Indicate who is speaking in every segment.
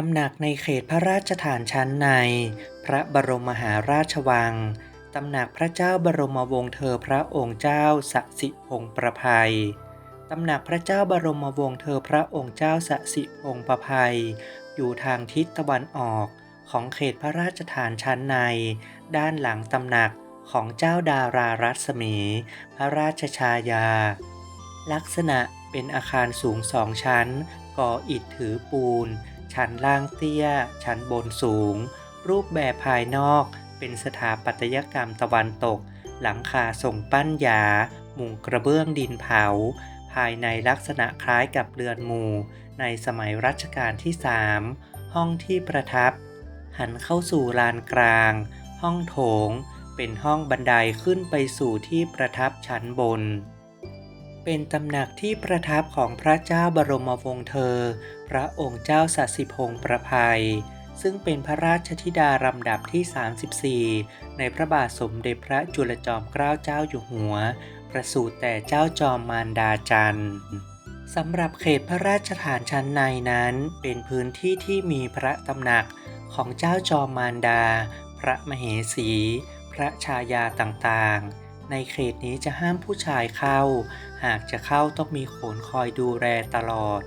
Speaker 1: ตำหนักในเขตพระราชฐานชั้นใน พระบรมมหาราชวัง ตำหนักพระเจ้าบรมวงศ์เธอพระองค์เจ้าสสิพงประภัย ตำหนักพระเจ้าบรมวงศ์เธอพระองค์เจ้าสสิพงประภัย อยู่ทางทิศตะวันออกของเขตพระราชฐานชั้นใน ด้านหลังตำหนักของเจ้าดารารัศมี พระราชชายา ลักษณะเป็นอาคารสูงสองชั้น ก่ออิฐถือปูน ชั้นล่างเตี้ย ชั้นบนสูง รูปแบบภายนอก เป็นสถาปัตยกรรมตะวันตก หลังคาทรงปั้นหยา มุงกระเบื้องดินเผา ภายในลักษณะคล้ายกับเรือนหมู่ ในสมัยรัชกาลที่3ห้องที่ประทับ หันเข้าสู่ลานกลาง ห้องโถง เป็นห้องบันไดขึ้นไปสู่ที่ประทับชั้นบน เป็นตำหนักที่ประทับของพระเจ้าบรมวงศ์เธอ พระองค์เจ้าสัสิพงษ์ประภัย ซึ่งเป็นพระราชธิดาลำดับที่ 34 ในพระบาทสมเด็จพระจุลจอมเกล้าเจ้าอยู่หัว ประสูติแต่เจ้าจอมมารดาจันทร์สำหรับเขตพระราชฐานชั้นในนั้น เป็นพื้นที่ที่มีพระตำหนักของเจ้าจอมมารดา พระมเหสี พระชายาต่างๆ ในเขตนี้จะห้ามผู้ชายเข้า หากจะเข้าต้องมีโขนคอยดูแลตลอด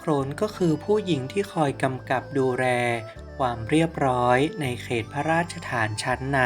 Speaker 1: โขนก็คือผู้หญิงที่คอยกำกับดูแล ความเรียบร้อยในเขตพระราชฐานชั้นใน